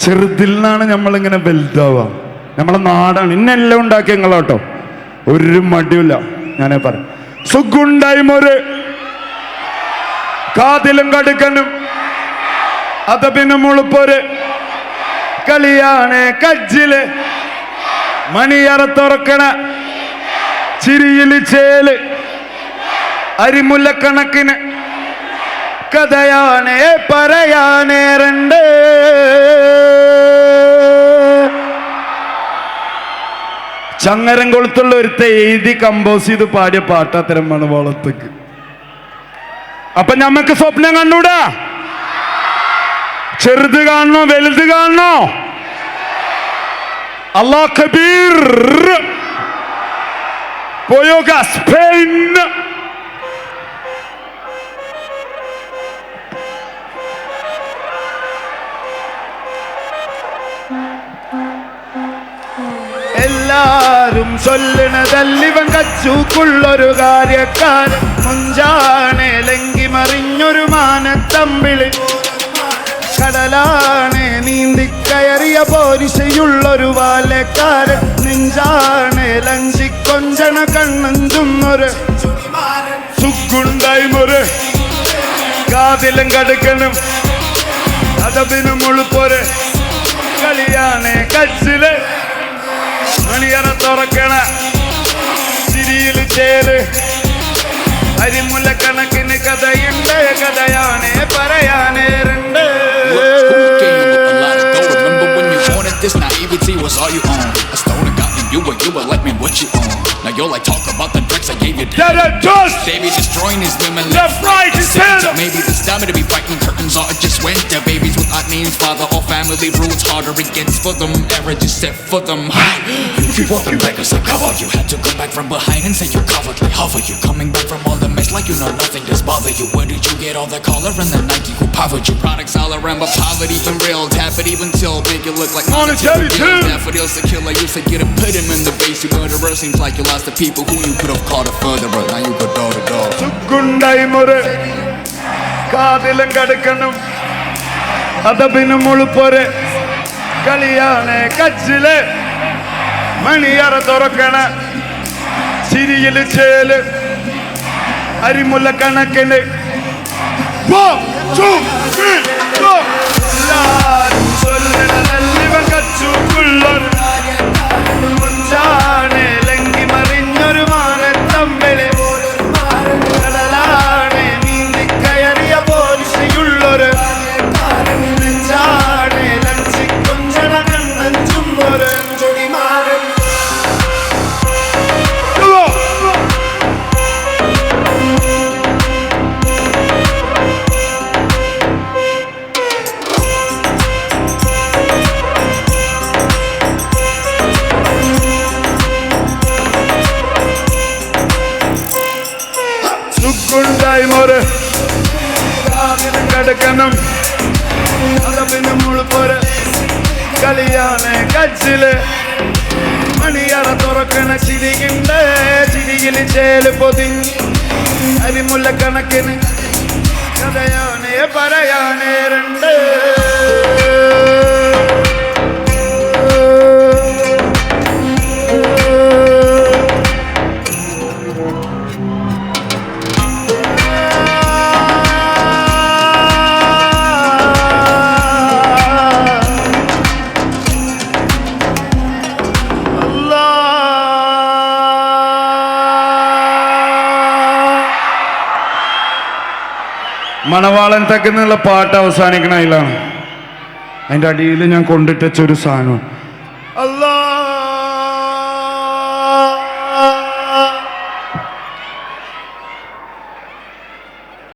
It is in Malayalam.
ചെറുതിൽ നിന്നാണ് നമ്മളിങ്ങനെ വലുതാവുക. നമ്മളെ നാടാണ്. ഇന്നെല്ലാം ഉണ്ടാക്കിയ നിങ്ങളാട്ടോ. ഒരു മടിയില്ല ഞാനേ പറയാം. സുഖുണ്ടായി ഒരു കാതിലും കടുക്കനും അതപിന് മുളുപ്പൊരു കളിയാണ് കജ്ജിൽ മണിയറ തുറക്കണ ചിരിയിൽ ചേൽ അരിമുല്ലക്കണക്കിന് കഥയാണ് പറയാനേറണ്ട് ചങ്ങരം കൊളുത്തുള്ള ഒരുത്ത എഴുതി കമ്പോസ് ചെയ്ത് പാടിയ പാട്ടാത്തരം മണവാളത്തേക്ക് അപ്പൊ നമുക്ക് സ്വപ്നം കണ്ടൂടാ? ചെറുത് കാണണോ വലുത് കാണണോ? അള്ളാഹ് കബീർ. പോയോഗ സ്പെയിൻ എല്ലാരും ചൊല്ലണതല്ലിവൻ കച്ചൂക്കുള്ളൊരു കാര്യക്കാരൻ. മുഞ്ചാണെ ലങ്കി മറിഞ്ഞൊരു മാനത്തമ്പിളി. കടലാണ് നീന്തിക്കയറിയ പോരിശയുള്ളൊരു വാലക്കാരൻ. നെഞ്ചാണ് ലഞ്ചിക്കൊഞ്ചണ കണ്ണഞ്ചുന്നൊരു സുക്കുണ്ടായ്മൊരു കാതിലും കടുക്കണം അതപിനും മുളുപ്പൊരു കളിയാണ് കച്ചിൽ. മണിയറ തുറക്കണ ചിരിയിൽ ചേര് അരിമുല്ല കണക്കിന് കഥയുണ്ട് കഥയാണ് പറയാനേറുണ്ട് Remember when you wanted this naivety was all you own. I stole and got me, you were, you were like me, what you own. Now you're like, talk about the tricks I gave you. Just Baby, destroying these women Left, right, and center. center. Maybe this time to be fighting curtains are just winter. Babies without names, father or family roots. Harder it gets for them, error just set for them. You keep walking back as I cover. You had to come back from behind and say you covered. Like hover, you coming back from all the mess like you know nothing does bother you. Where did you get all the collar and the Nike who powered you? Products all around, but poverty been real. Tap it even till make it look like Monetary too. Daffodils to kill, I used to get a put him in the base. You murderer seems like you lost the people who you could have called a furtherer. Now you go door to door. സുക്കുണ്ടായ്മൊരു കാതിലും കടുക്കനും അതപിനും മുളുപ്പൊരു കളിയാണ് കച്ചിൽ മണിയറ തുറക്കണ ചിരിയിൽ ചേൽ അരിമുല്ല കണക്കിന് One, two, three, four. എല്ലാരും സുക്കുണ്ടായി മോര്. കാതിലും കടക്കണം അതപിന് മുഴുപ്പൊരു കളിയാണ് കച്ചിൽ. മണിയറ തുറക്കണ ചിരിയുണ്ട്. ചിരിയിൽ ചേൽ പൊതിഞ്ഞ്. അരിമുല്ല കണക്കിന്. കഥയാണ് പറയാനേറുണ്ട് മണവാളൻ തെക്കുന്നുള്ള പാട്ട് അവസാനിക്കണ അതിലാണ് അതിന്റെ അടിയിൽ ഞാൻ കൊണ്ടിട്ടൊരു സാധനം